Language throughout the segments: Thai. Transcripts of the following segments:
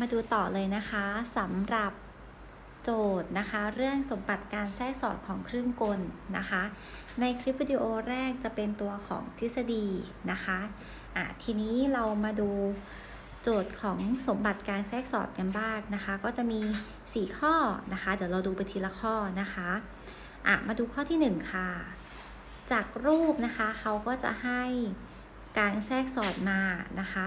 มาดูต่อเลยนะคะสำหรับโจทย์นะคะ เรื่องสมบัติการแทรกสอดของคลื่นกลนะคะ ในคลิปวิดีโอแรกจะเป็นตัวของทฤษฎีนะคะอะทีนี้เรามาดูโจทย์ของสมบัติการแทรกสอดกันบ้างนะคะ ก็จะมี 4 ข้อนะคะ เดี๋ยวเราดูไปทีละข้อนะคะอะมาดูข้อทีหนึ่1 ค่ะ จากรูปนะคะเขาก็จะให้การแทรกสอดมานะคะ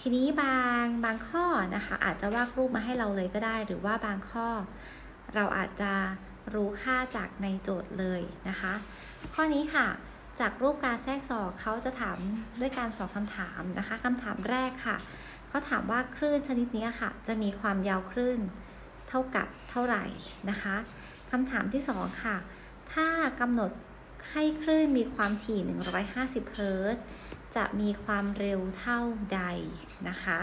ทีนี้บางบางข้อนะคะ อาจจะวาดรูปมาให้เราเลยก็ได้ หรือว่าบางข้อ เราอาจจะรู้ค่าจากในโจทย์เลยนะคะ ข้อนี้ค่ะ จากรูปการแทรกสอดเขาจะถามด้วยการสอบคำถามนะคะคำถามแรกค่ะเขาถามว่าคลื่นชนิดนี้ค่ะ จะมีความยาวคลื่นเท่ากับเท่าไหร่นะคะคำถามที่ 2 ค่ะ ถ้ากำหนดให้คลื่นมีความถี่ 150 เฮิรตซ์ จะมีความเร็วเท่าใดนะคะ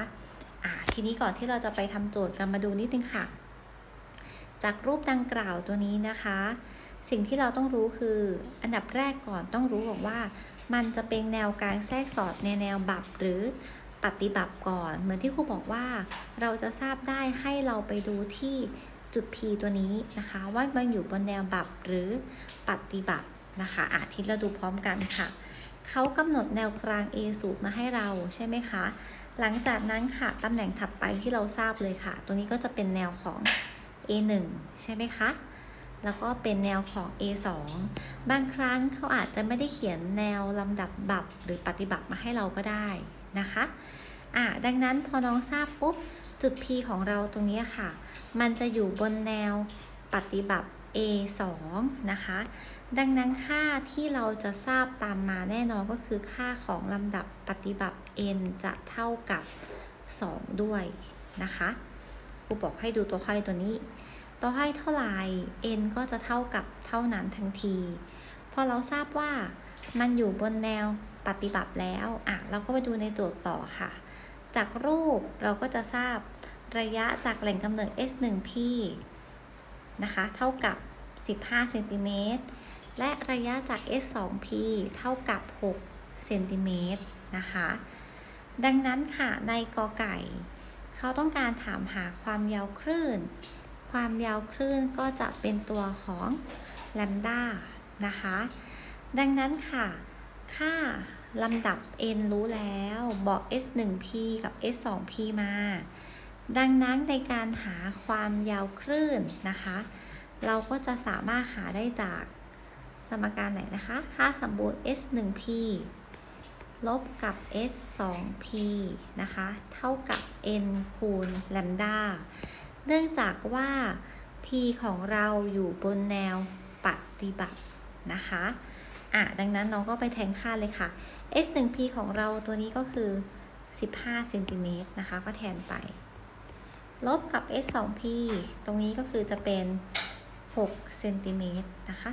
ทีนี้ก่อนที่เราจะไปทำโจทย์กันมาดูนิดนึงค่ะ จากรูปดังกล่าวตัวนี้นะคะ สิ่งที่เราต้องรู้คือ อันดับแรกก่อนต้องรู้บอกว่า มันจะเป็นแนวการแทรกสอดในแนวบับหรือปฏิบัติก่อน เหมือนที่ครูบอกว่า เราจะทราบได้ให้เราไปดูที่จุด P ตัวนี้นะคะ ว่ามันอยู่บนแนวบับหรือปฏิบัตินะคะอาทิตย์เราดูพร้อมกันค่ะ เขากำหนดแนวกลาง A สูตรมาให้เราใช่ไหมคะ หลังจากนั้นค่ะตำแหน่งถัดไปที่เราทราบเลยค่ะ ตัวนี้ก็จะเป็นแนวของ A1 ใช่ไหมคะ แล้วก็เป็นแนวของ A2 บางครั้งเขาอาจจะไม่ได้เขียนแนวลำดับบับหรือปฏิบัติมาให้เราก็ได้นะคะอะดังนั้นพอน้องทราบปุ๊บจุด P ของเราตรงนี้ค่ะ มันจะอยู่บนแนวปฏิบัติ A2 นะคะ ดังนั้นค่าที่เราจะทราบตามมาแน่นอนก็คือค่าของลำดับปฏิบัติ n จะเท่ากับ 2 ด้วยนะคะครูบอกให้ดูตัวห้อยตัวนี้ ตัวห้อยเท่าไหร่ n ก็จะเท่ากับเท่านั้นทันที พอเราทราบว่ามันอยู่บนแนวปฏิบัติแล้วอะเราก็ไปดูในโจทย์ต่อค่ะ จากรูปเราก็จะทราบระยะจากแหล่งกำเนิด s1p นะคะ เท่ากับ 15เซนติเมตร และระยะจาก s2p เท่ากับ 6 เซนติเมตรนะคะ ดังนั้นค่ะ ในกอไก่ เขาต้องการถามหาความยาวคลื่น ความยาวคลื่นก็จะเป็นตัวของแลมดานะคะ ดังนั้นค่ะ ค่าลำดับ n รู้แล้วบอก s1p กับ s2p มา ดังนั้นในการหาความยาวคลื่นนะคะ เราก็จะสามารถหาได้จาก สมการไหนนะคะค่าสมบูรณ์ s1p ลบกับ s2p นะคะ เท่ากับ n คูณแลมดาเนื่องจากว่า p ของเราอยู่บนแนวปฏิบัตินะคะอะดังนั้นน้องก็ไปแทนค่าเลยค่ะ s1p ของเราตัวนี้ก็คือ 15เซนติเมตรนะคะ ก็แทนไป ลบกับ s2p ตรงนี้ก็คือจะเป็น6เซนติเมตรนะคะ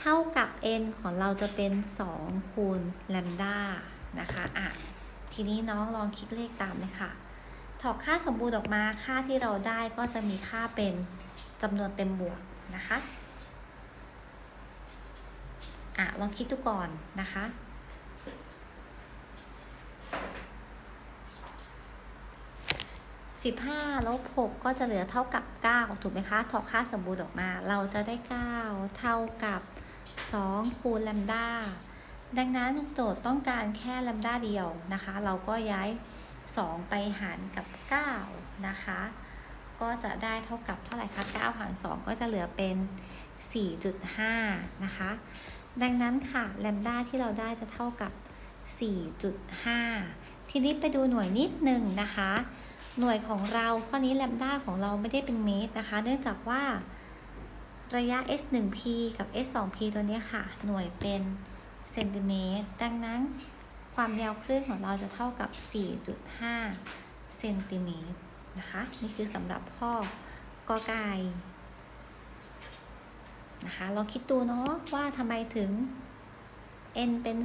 เท่ากับ n ของเราจะเป็น 2 คูณแลมดานะคะอะทีนี้น้องลองคิดเลขตามเลยค่ะถอกค่าสมบูรณ์ออกมาค่าที่เราได้ก็จะมีค่าเป็นจำนวนเต็มบวกนะคะอะลองคิดดูก่อนนะคะ15ลบ6ก็จะเหลือเท่ากับ9ถูกไหมคะถอกค่าสมบูรณ์ออกมา เราจะได้9เท่ากับ 2 คูณแลมดาดังนั้นโจทย์ต้องการแค่แลมดาเดียวนะคะ เราก็ย้าย 2 ไปหารกับ 9 นะคะ ก็จะได้เท่ากับเท่าไหร่คะ9หาร 2 ก็จะเหลือเป็น 4.5 นะคะ ดังนั้นค่ะแลมดาที่เราได้จะเท่ากับ 4.5 ทีนี้ไปดูหน่วยนิดหนึ่งนะคะ หน่วยของเราข้อนี้แลมด้าของเราไม่ได้เป็นเมตรนะคะ เนื่องจากว่า ระยะ s1p กับ s2p ตัวนี้ค่ะ หน่วยเป็นเซนติเมตร ดังนั้นความยาวคลื่นของเราจะเท่ากับ 4.5 เซนติเมตรนะคะ นี่คือสำหรับข้อกอไก่นะคะลองคิดดูเนาะว่าทำไมถึง n เป็น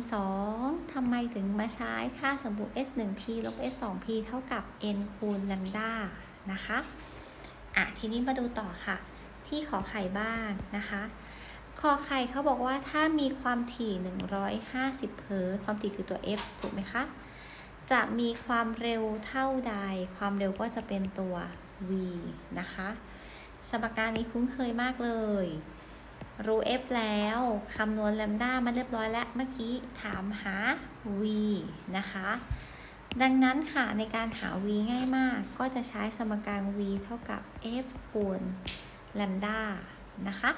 2ทำไมถึงมาใช้ค่าสมบูรณ์ s 1 p ลบ s 2 p เท่ากับ n คูณ lambda นะคะ อะ ทีนี้มาดูต่อค่ะ ที่ขอไข่บ้างนะคะขอไข่เขาบอกว่าถ้ามีความถี่ 150 เฮิรตซ์ความถี่คือตัว f ถูกไหมคะ จะมีความเร็วเท่าใด ความเร็วก็จะเป็นตัว v นะคะ สมการนี้คุ้นเคยมากเลย รู้ f แล้วคำนวณแลมด้ามาเรียบร้อยแล้วเมื่อกี้ถามหา v นะคะ ดังนั้นค่ะในการหา v ง่ายมาก ก็จะใช้สมการ v เท่ากับ f คูณ แลมด้านะคะ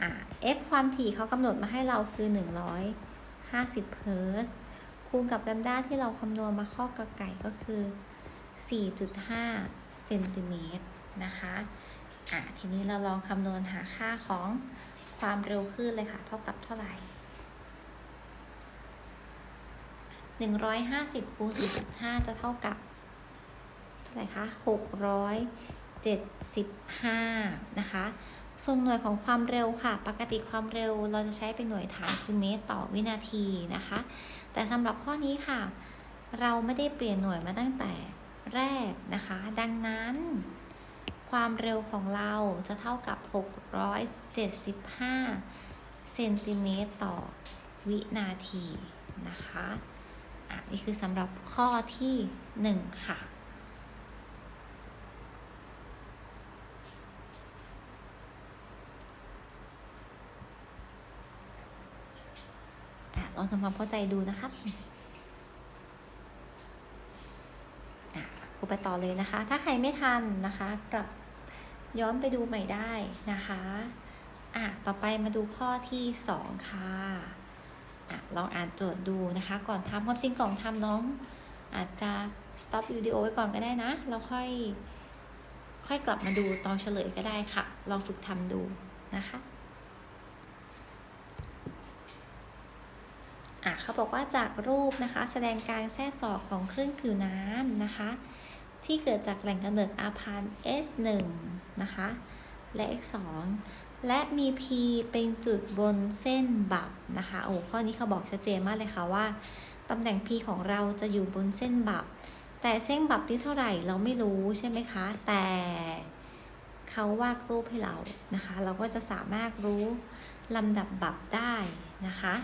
อ่า f ความถี่เขากำหนดมาให้เราคือ 150เฮิร์ตซ์คูณกับแลมด้าที่เราคำนวณมาข้อกไก่ก็คือ 4.5เซนติเมตรนะคะอะทีนี้เราลองคำนวณหาค่าของความเร็วคลื่นเลยค่ะ เท่ากับเท่าไหร่150คูณ4.5จะเท่ากับเท่าไหร่คะ 75 นะคะ ส่วนหน่วยของความเร็วค่ะ ปกติความเร็วเราจะใช้เป็นหน่วยฐานคือเมตรต่อวินาทีนะคะ แต่สำหรับข้อนี้ค่ะ เราไม่ได้เปลี่ยนหน่วยมาตั้งแต่แรกนะคะ ดังนั้น ความเร็วของเราจะเท่ากับ 675 เซนติเมตรต่อวินาทีนะคะ อะ นี่คือสำหรับข้อที่ 1 ค่ะ ลองทำความเข้าใจดูนะครับอะครูไปต่อเลยนะคะ ถ้าใครไม่ทันนะคะกลับย้อนไปดูใหม่ได้นะคะอะต่อไปมาดูข้อที่2ค่ะอะลองอ่านโจทย์ดูนะคะ ก่อนทำความจริงก่อนทำน้อง อาจจะ stop วิดีโอไว้ก่อนก็ได้นะ แล้วค่อย ค่อยกลับมาดูตอนเฉลยก็ได้ค่ะ ลองฝึกทำดูนะคะ อะเขาบอกว่าจากรูปนะคะ แสดงการแทรกสอดของคลื่นผิวน้ำนะคะ ที่เกิดจากแหล่งกำเนิดอาพาน S1 นะคะ และ X2 และมี P เป็นจุดบนเส้นบับนะคะโอ้ข้อนี้เขาบอกชัดเจนมากเลยค่ะว่าตำแหน่ง P ของเราจะอยู่บนเส้นบับ แต่เส้นบับที่เท่าไหร่เราไม่รู้ใช่ไหมคะ แต่เขาวาดรูปให้เรานะคะ เราก็จะสามารถรู้ลำดับบับได้นะคะ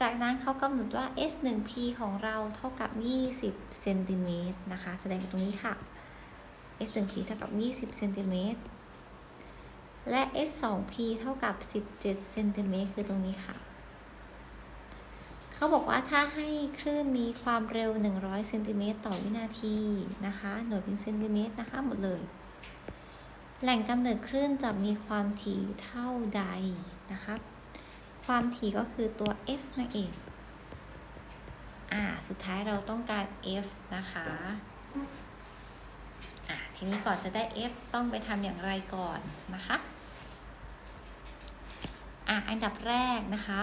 จากนั้นเขากำหนดว่า S1P ของเราเท่ากับ 20เซนติเมตรนะคะ แสดงตรงนี้ค่ะ S1P เท่ากับ 20เซนติเมตรและ S2P เท่ากับ 17เซนติเมตรคือตรงนี้ค่ะ เขาบอกว่าถ้าให้คลื่นมีความเร็ว 100เซนติเมตรต่อวินาทีนะคะ หน่วยเป็นเซนติเมตรนะคะหมดเลย แหล่งกำเนิดคลื่นจะมีความถี่เท่าใดนะคะ ความถี่ก็คือตัว f นั่นเอง อ่า สุดท้ายเราต้องการ f นะคะ อ่า ทีนี้ก่อนจะได้ f ต้องไปทำอย่างไรก่อนนะคะ อ่า อันดับแรกนะคะ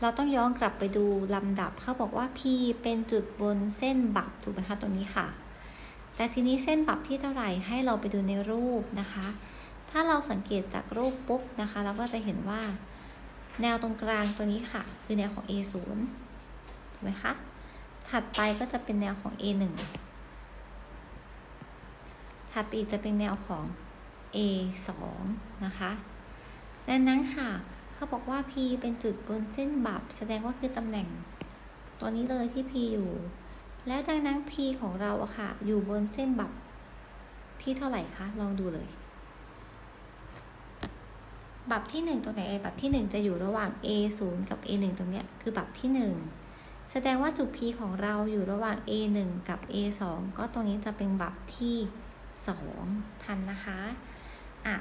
เราต้องย้อนกลับไปดูลำดับเขาบอกว่า p เป็นจุดบนเส้นบับถูกไหมคะตรงนี้ค่ะ แต่ทีนี้เส้นบับที่เท่าไหร่ให้เราไปดูในรูปนะคะ ถ้าเราสังเกตจากรูปปุ๊บนะคะ เราก็จะเห็นว่า แนวตรงกลางตัวนี้ค่ะ คือแนวของ A0 ถูกไหมคะ ถัดไปก็จะเป็นแนวของ A1 ถัดไปจะเป็นแนวของ A2 นะคะดังนั้นค่ะ เขาบอกว่า P เป็นจุดบนเส้นบับแสดงว่าคือตำแหน่ง ตัวนี้เลยที่ P อยู่ แล้วดังนั้น P ของเราอะค่ะ อยู่บนเส้นบับที่เท่าไหร่คะ ลองดูเลย บับที่ 1ตรงไหนเอ่ยบับที่ 1 จะอยู่ระหว่าง A 0กับ A 1ตรงเนี้ยคือบับที่ 1 แสดงว่าจุด P ของเราอยู่ระหว่าง A 1กับ A 2ก็ตรงนี้จะเป็นบับที่ 2 ทันนะคะอะ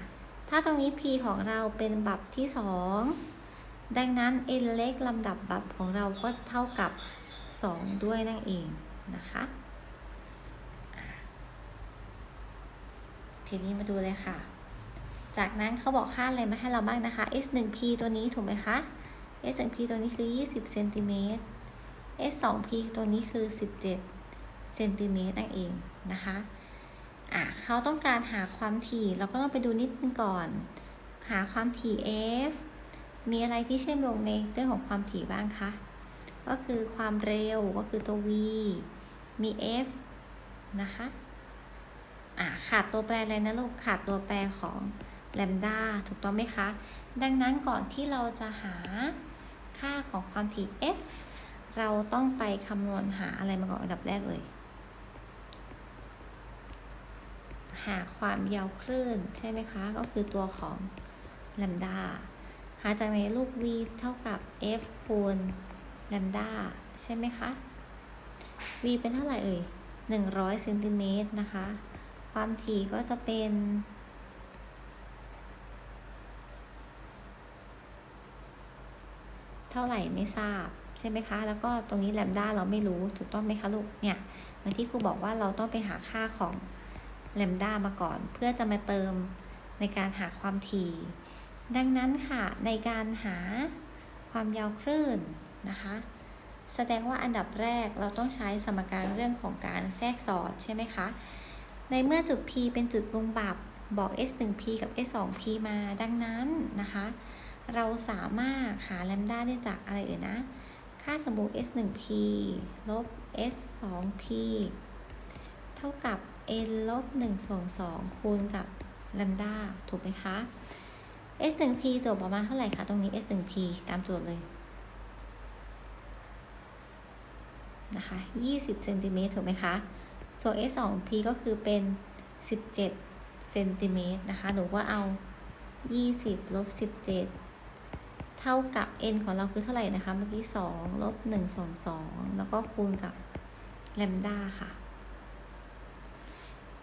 ถ้าตรงนี้ P ของเราเป็นบับที่ 2 ดังนั้น n เล็กลำดับบับของเราก็จะเท่ากับ 2 ด้วยนั่นเองนะคะทีนี้มาดูเลยค่ะ จากนั้นเขาบอกค่าอะไรมาให้เราบ้างนะคะ S1P ตัวนี้ถูกไหมคะ S1P ตัวนี้คือ 20เซนติเมตร S2P ตัวนี้คือ 17เซนติเมตรนั่นเองนะคะอะเขาต้องการหาความถี่เราก็ต้องไปดูนิดนึงก่อน หาความถี่ F มีอะไรที่เชื่อมโยงในเรื่องของความถี่บ้างคะ ก็คือความเร็วก็คือตัว v มี f นะคะ อะขาดตัวแปรอะไรนะลูก ขาดตัวแปรของ แลมดาถูกต้องไหมคะ ดังนั้นก่อนที่เราจะหาค่าของความถี่ f เราต้องไปคำนวณหาอะไรมาก่อนอันดับแรกเลย หาความยาวคลื่นใช่ไหมคะ ก็คือตัวของแลมดาหาจากในรูป v เท่ากับ f คูณแลมดาใช่ไหมคะ v เป็นเท่าไหร่เอ่ย100เซนติเมตรนะคะ ความถี่ก็จะเป็น ท่าไหร่ไม่ทราบใช่ไหมคะ แล้วก็ตรงนี้แลมด้าเราไม่รู้ถูกต้องไหมคะลูกเนี่ยเหมือนที่ครูบอกว่าเราต้องไปหาค่าของแลมด้ามาก่อน เพื่อจะมาเติมในการหาความถี่ ดังนั้นค่ะในการหาความยาวคลื่นนะคะ แสดงว่าอันดับแรกเราต้องใช้สมการเรื่องของการแทรกสอดใช่ไหมคะ ในเมื่อจุด P เป็นจุดมุมบับบอก S1P กับ S2P มาดังนั้นนะคะ เราสามารถหาแลมด้าได้จากอะไรเอ่ยนะ ค่าสมมุติ S1P ลบ S2P เท่ากับ n ลบ1ส่วน2คูณกับแลมด้าถูกไหมคะ S1P โจทย์ประมาณเท่าไหร่คะ ตรงนี้ S1P ตามโจทย์เลยนะคะ20เซนติเมตรถูกไหมคะส่วน S2P ก็คือเป็น 17เซนติเมตรนะคะ หนูว่าเอา 20ลบ17เท่ากับ n ของเราคือเท่าไหร่นะคะ เมื่อกี้2ลบ1ส่วน2แล้วก็คูณกับแลมดาค่ะ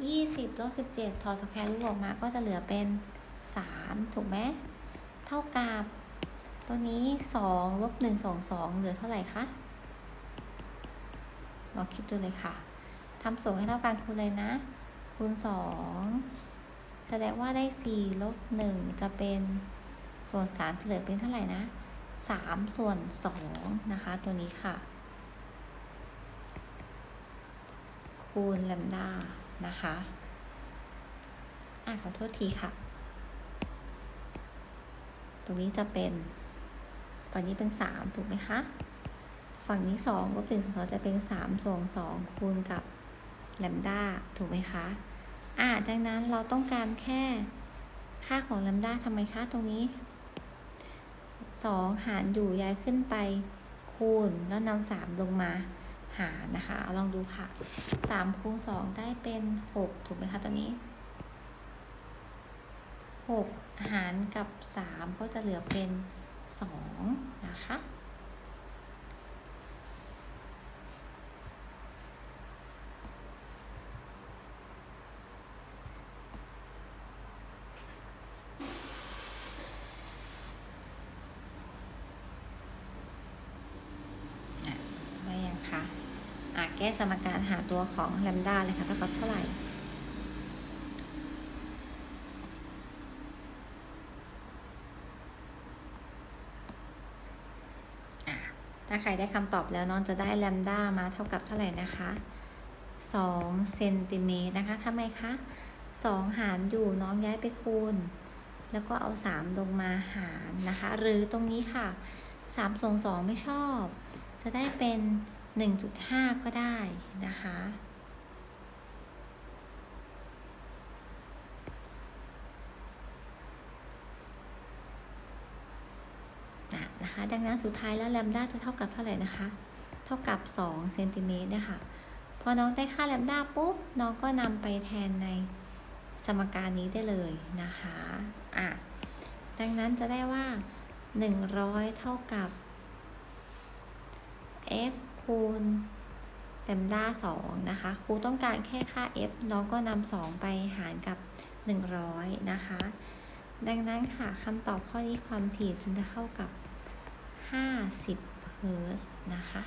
20ลบ17ถอดสแควร์รูทออกมาก็จะเหลือเป็น 3 ถูกไหมเท่ากับตัวนี้2ลบ1ส่วน2เหลือเท่าไหร่คะลองคิดดูเลยค่ะทำส่งให้เท่ากันคูณเลยนะ คูณสองแสดงว่าได้สี่ลบหนึ่งจะเป็น ส่วนสามเหลือเป็นเท่าไหร่นะสามส่วนสองนะคะ ตัวนี้ค่ะ คูณแลมดานะคะอะขอโทษทีค่ะ ตรงนี้จะเป็น ตอนนี้เป็นสามถูกไหมคะ ฝั่งนี้สองลบหนึ่งส่วนสองจะเป็นสามส่วนสองคูณกับแลมดาถูกไหมคะอ่าดังนั้นเราต้องการแค่ค่าของแลมดาทำไมคะตรงนี้ สองหารอยู่ย้ายขึ้นไปคูณแล้วนำสามลงมาหารนะคะ ลองดูค่ะสามคูณสองได้เป็นหกถูกไหมคะตอนนี้หกหารกับสามก็จะเหลือเป็นสองนะคะ อะ คะอะแก้สมการหาตัวของแลมดาเลยค่ะเท่ากับเท่าไหร่ถ้าใครได้คำตอบแล้วน้องจะได้แลมดามาเท่ากับเท่าไหร่นะคะ2เซนติเมตรนะคะทำไมคะ 2 หารอยู่น้องย้ายไปคูณ แล้วก็เอา 3 ลงมาหารนะคะ หรือตรงนี้ค่ะ 3 ส่วน2ไม่ชอบ จะได้เป็น 1.5 ก็ได้นะคะอะนะคะ ดังนั้นสุดท้ายแล้วแลมด้าจะเท่ากับเท่าไหร่นะคะ เท่ากับ2เซนติเมตรนี่ยค่ะพอน้องได้ค่าแลมด้าปุ๊บ น้องก็นำไปแทนในสมการนี้ได้เลยนะคะอะดังนั้นจะได้ว่า 100 เท่ากับ f คูณแลมด้า2นะคะ ครูต้องการแค่ค่า f น้องก็นำ2ไปหารกับ 100 นะคะ ดังนั้นค่ะคำตอบข้อนี้ความถี่จึงจะเข้ากับ 50 เฮิร์ตซ์นะคะ